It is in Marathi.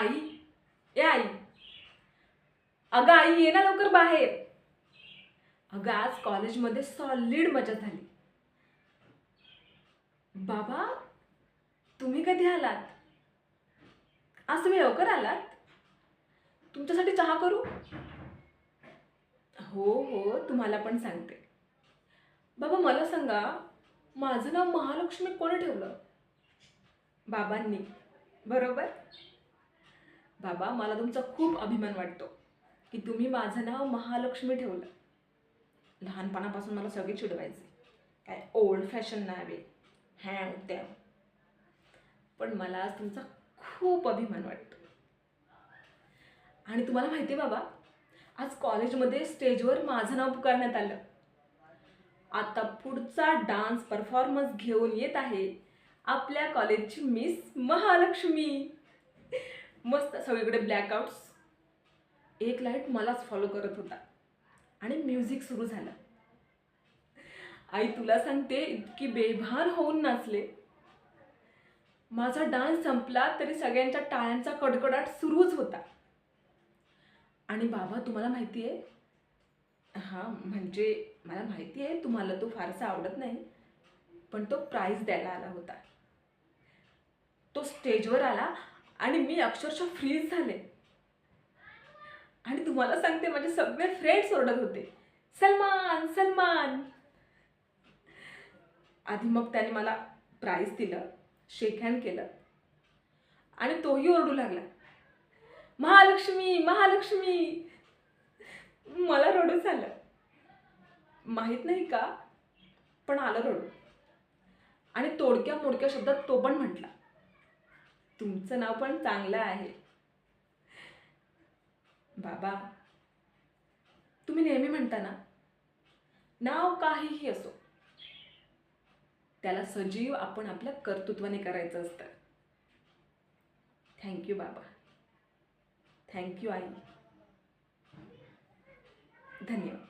आई? ए आई. अगं आई ये ना लवकर बाहेर. अगं आज कॉलेजमध्ये सॉलिड मजा झाली. बाबा तुम्ही कधी आलात? आज तुम्ही लवकर आलात? तुमच्यासाठी चहा करू? हो हो तुम्हाला पण सांगते. बाबा मला सांगा माझं नाव महालक्ष्मी कोणी ठेवलं? बाबांनी. बरोबर? बाबा मला तुमचा खूप अभिमान वाटतो की तुम्ही माझं नाव महालक्ष्मी ठेवलं. लहानपणापासून मला सगळे चिडवायचे. काय ओल्ड फॅशन नावे हॅम त्या पण मला आज तुमचा खूप अभिमान वाटतो. आणि तुम्हाला माहिती आहे बाबा आज कॉलेजमध्ये स्टेजवर माझं नाव पुकारण्यात आलं. आता पुढचा डान्स परफॉर्मन्स घेऊन येत आहे आपल्या कॉलेजची मिस महालक्ष्मी. मस्त सगळीकडे ब्लॅकआउट्स एक लाइट मलाच फॉलो करत होता. आणि म्युझिक सुरू झालं. आई तुला सांगते इतकी बेभान होऊन नाचले. माझा डान्स संपला तरी सगळ्यांच्या टाळ्यांचा कडकडाट सुरूच होता. आणि बाबा तुम्हाला माहिती आहे? हां म्हणजे मला माहिती आहे तुम्हाला तो फारसा आवडत नाही पण तो प्राईज द्यायला आला होता. तो स्टेजवर आला आणि मी अक्षरशः फ्रीज झाले. आणि तुम्हाला सांगते माझे सगळे फ्रेंड्स ओरडत होते. सलमान सलमान. आधी मग त्याने मला प्राईज दिलं शेक हँड केलं. आणि तोही ओरडू लागला. महालक्ष्मी महालक्ष्मी. मला रडू झालं. माहीत नाही का? पण आलं रडू. आणि तोडक्या मोडक्या शब्दात तो पण म्हटला. तुमचं नाव पण चांगलं आहे. बाबा तुम्ही नेहमी म्हणता ना नाव काहीही असो त्याला सजीव आपण आपल्या कर्तृत्वाने करायचं असतं. थँक्यू बाबा. थँक्यू आई. धन्यवाद.